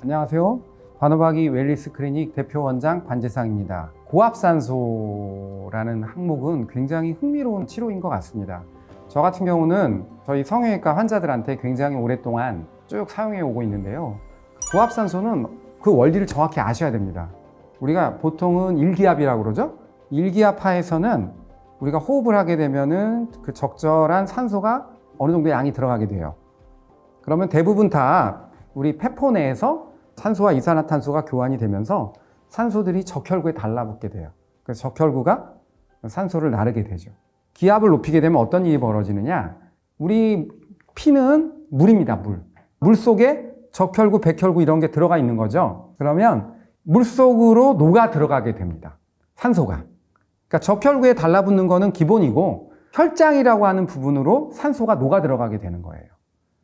안녕하세요. 반호박이 웰리스 클리닉 대표 원장 반재상입니다. 고압산소라는 항목은 굉장히 흥미로운 치료인 것 같습니다. 저 같은 경우는 저희 성형외과 환자들한테 굉장히 오랫동안 쭉 사용해 오고 있는데요. 고압산소는 그 원리를 정확히 아셔야 됩니다. 우리가 보통은 일기압이라고 그러죠. 일기압 하에서는 우리가 호흡을 하게 되면은 그 적절한 산소가 어느 정도 양이 들어가게 돼요. 그러면 대부분 다 우리 폐포 내에서 산소와 이산화탄소가 교환이 되면서 산소들이 적혈구에 달라붙게 돼요. 그래서 적혈구가 산소를 나르게 되죠. 기압을 높이게 되면 어떤 일이 벌어지느냐? 우리 피는 물입니다, 물. 물 속에 적혈구, 백혈구 이런 게 들어가 있는 거죠. 그러면 물 속으로 녹아 들어가게 됩니다. 산소가. 그러니까 적혈구에 달라붙는 거는 기본이고 혈장이라고 하는 부분으로 산소가 녹아 들어가게 되는 거예요.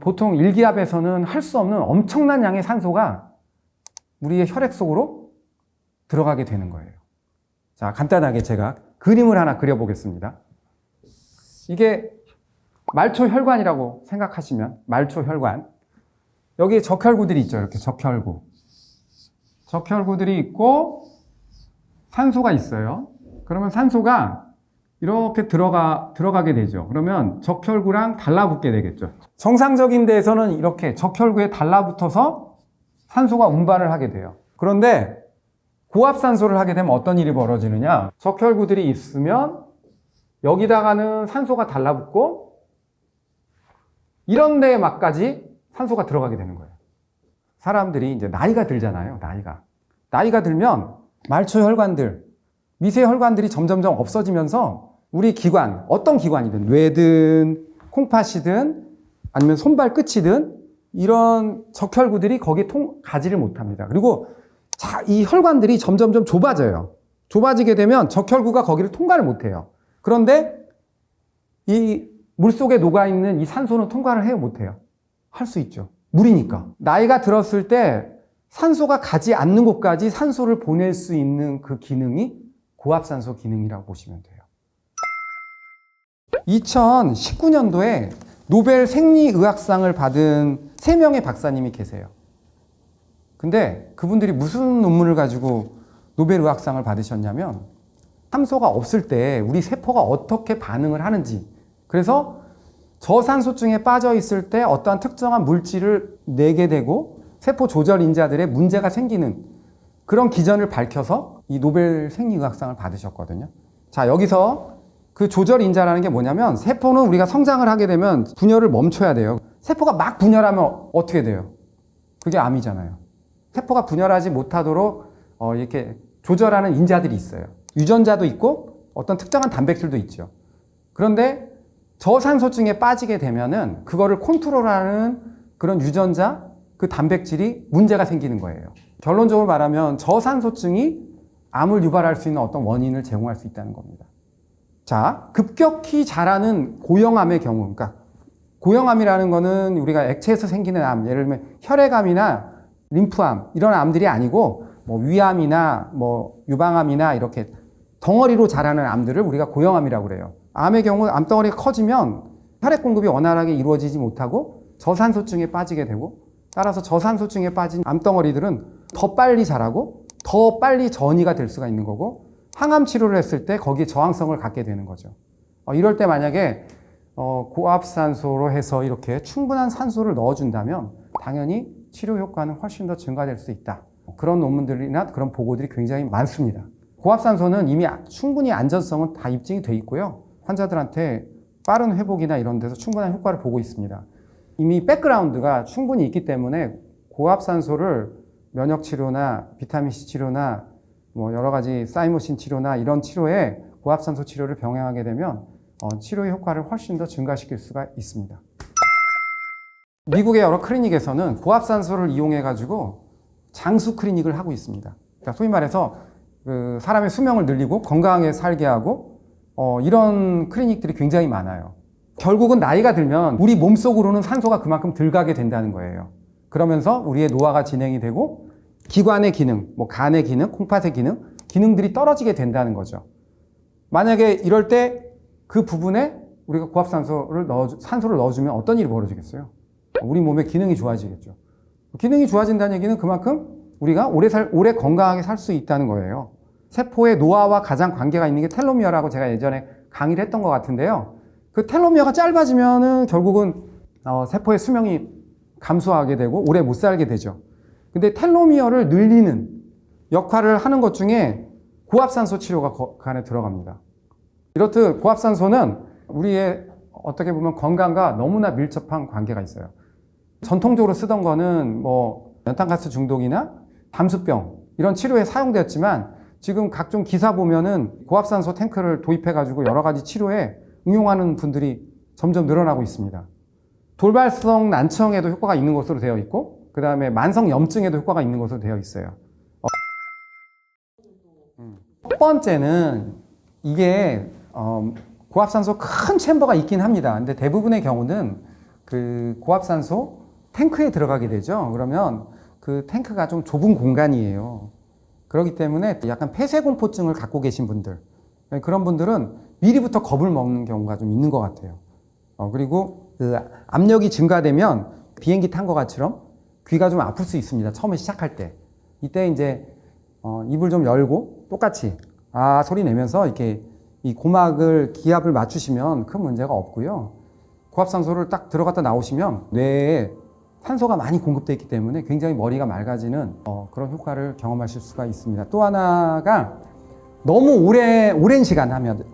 보통 일기압에서는 할 수 없는 엄청난 양의 산소가 우리의 혈액 속으로 들어가게 되는 거예요. 자, 간단하게 제가 그림을 하나 그려보겠습니다. 이게 말초 혈관이라고 생각하시면 말초 혈관. 여기에 적혈구들이 있죠. 이렇게 적혈구. 적혈구들이 있고 산소가 있어요. 그러면 산소가 이렇게 들어가, 들어가게 되죠. 그러면 적혈구랑 달라붙게 되겠죠. 정상적인 데에서는 이렇게 적혈구에 달라붙어서 산소가 운반을 하게 돼요. 그런데 고압산소를 하게 되면 어떤 일이 벌어지느냐? 적혈구들이 있으면 여기다가는 산소가 달라붙고 이런 데에 막까지 산소가 들어가게 되는 거예요. 사람들이 이제 나이가 들잖아요. 나이가. 나이가 들면 말초 혈관들, 미세 혈관들이 점점점 없어지면서 우리 기관, 어떤 기관이든 뇌든 콩팥이든 아니면 손발 끝이든 이런 적혈구들이 거기에 통, 가지를 못합니다. 그리고 자, 이 혈관들이 점점점 좁아져요. 좁아지게 되면 적혈구가 거기를 통과를 못해요. 그런데 이 물속에 녹아있는 이 산소는 통과를 해요, 못해요? 할 수 있죠. 물이니까. 나이가 들었을 때 산소가 가지 않는 곳까지 산소를 보낼 수 있는 그 기능이 고압산소 기능이라고 보시면 돼요. 2019년도에 노벨 생리의학상을 받은 3명의 박사님이 계세요. 근데 그분들이 무슨 논문을 가지고 노벨 의학상을 받으셨냐면 산소가 없을 때 우리 세포가 어떻게 반응을 하는지 그래서 저산소증에 빠져 있을 때 어떠한 특정한 물질을 내게 되고 세포 조절 인자들의 문제가 생기는 그런 기전을 밝혀서 이 노벨 생리의학상을 받으셨거든요. 자, 여기서 그 조절 인자라는 게 뭐냐면 세포는 우리가 성장을 하게 되면 분열을 멈춰야 돼요. 세포가 막 분열하면 어떻게 돼요? 그게 암이잖아요. 세포가 분열하지 못하도록 어, 이렇게 조절하는 인자들이 있어요. 유전자도 있고 어떤 특정한 단백질도 있죠. 그런데 저산소증에 빠지게 되면은 그거를 컨트롤하는 그런 유전자, 그 단백질이 문제가 생기는 거예요. 결론적으로 말하면 저산소증이 암을 유발할 수 있는 어떤 원인을 제공할 수 있다는 겁니다. 자, 급격히 자라는 고형암의 경우, 그러니까 고형암이라는 거는 우리가 액체에서 생기는 암, 예를 들면 혈액암이나 림프암 이런 암들이 아니고 뭐 위암이나 뭐 유방암이나 이렇게 덩어리로 자라는 암들을 우리가 고형암이라고 그래요. 암의 경우 암덩어리가 커지면 혈액 공급이 원활하게 이루어지지 못하고 저산소증에 빠지게 되고 따라서 저산소증에 빠진 암덩어리들은 더 빨리 자라고 더 빨리 전이가 될 수가 있는 거고 항암 치료를 했을 때 거기에 저항성을 갖게 되는 거죠. 어, 이럴 때 만약에 어, 고압산소로 해서 이렇게 충분한 산소를 넣어준다면 당연히 치료 효과는 훨씬 더 증가될 수 있다. 그런 논문들이나 그런 보고들이 굉장히 많습니다. 고압산소는 이미 충분히 안전성은 다 입증이 돼 있고요. 환자들한테 빠른 회복이나 이런 데서 충분한 효과를 보고 있습니다. 이미 백그라운드가 충분히 있기 때문에 고압산소를 면역 치료나 비타민 C 치료나 뭐 여러 가지 사이모신 치료나 이런 치료에 고압산소 치료를 병행하게 되면 어, 치료의 효과를 훨씬 더 증가시킬 수가 있습니다. 미국의 여러 클리닉에서는 고압산소를 이용해 가지고 장수 클리닉을 하고 있습니다. 그러니까 소위 말해서 그 사람의 수명을 늘리고 건강하게 살게 하고 어, 이런 클리닉들이 굉장히 많아요. 결국은 나이가 들면 우리 몸속으로는 산소가 그만큼 덜 가게 된다는 거예요. 그러면서 우리의 노화가 진행이 되고 기관의 기능, 뭐 간의 기능, 콩팥의 기능, 기능들이 떨어지게 된다는 거죠. 만약에 이럴 때 그 부분에 우리가 고압산소를 넣어 산소를 넣어주면 어떤 일이 벌어지겠어요? 우리 몸의 기능이 좋아지겠죠. 기능이 좋아진다는 얘기는 그만큼 우리가 오래 살, 오래 건강하게 살 수 있다는 거예요. 세포의 노화와 가장 관계가 있는 게 텔로미어라고 제가 예전에 강의를 했던 것 같은데요. 그 텔로미어가 짧아지면은 결국은 어, 세포의 수명이 감소하게 되고 오래 못 살게 되죠. 근데 텔로미어를 늘리는 역할을 하는 것 중에 고압산소 치료가 거- 그 안에 들어갑니다. 이렇듯 고압산소는 우리의 어떻게 보면 건강과 너무나 밀접한 관계가 있어요. 전통적으로 쓰던 거는 뭐 연탄가스 중독이나 담수병 이런 치료에 사용되었지만 지금 각종 기사 보면은 고압산소 탱크를 도입해 가지고 여러 가지 치료에 응용하는 분들이 점점 늘어나고 있습니다. 돌발성 난청에도 효과가 있는 것으로 되어 있고 그 다음에 만성 염증에도 효과가 있는 것으로 되어 있어요. 어, 음. 첫 번째는 이게 어, 고압산소 큰 챔버가 있긴 합니다. 근데 대부분의 경우는 그 고압산소 탱크에 들어가게 되죠. 그러면 그 탱크가 좀 좁은 공간이에요. 그렇기 때문에 약간 폐쇄공포증을 갖고 계신 분들 그런 분들은 미리부터 겁을 먹는 경우가 좀 있는 것 같아요. 어, 그리고 그 압력이 증가되면 비행기 탄 것처럼 귀가 좀 아플 수 있습니다. 처음에 시작할 때. 이때 이제 어, 입을 좀 열고 똑같이 아 소리 내면서 이렇게 이 고막을 기압을 맞추시면 큰 문제가 없고요. 고압산소를 딱 들어갔다 나오시면 뇌에 산소가 많이 공급되어 있기 때문에 굉장히 머리가 맑아지는 어, 그런 효과를 경험하실 수가 있습니다. 또 하나가 너무 오래 오랜 시간 하면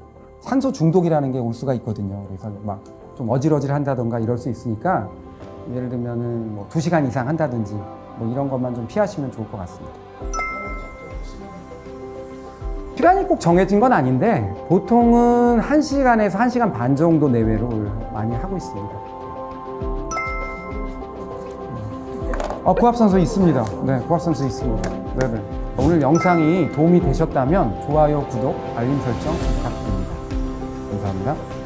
산소 중독이라는 게 올 수가 있거든요. 그래서 막 좀 어질어질 한다던가 이럴 수 있으니까 예를 들면은 뭐 2시간 이상 한다든지 뭐 이런 것만 좀 피하시면 좋을 것 같습니다. 시간이 꼭 정해진 건 아닌데 보통은 1시간에서 1시간 반 정도 내외로 많이 하고 있습니다. 어, 고압산소 있습니다. 네, 고압산소 있습니다. 네네. 오늘 영상이 도움이 되셨다면 좋아요, 구독, 알림 설정 부탁드립니다. 감사합니다.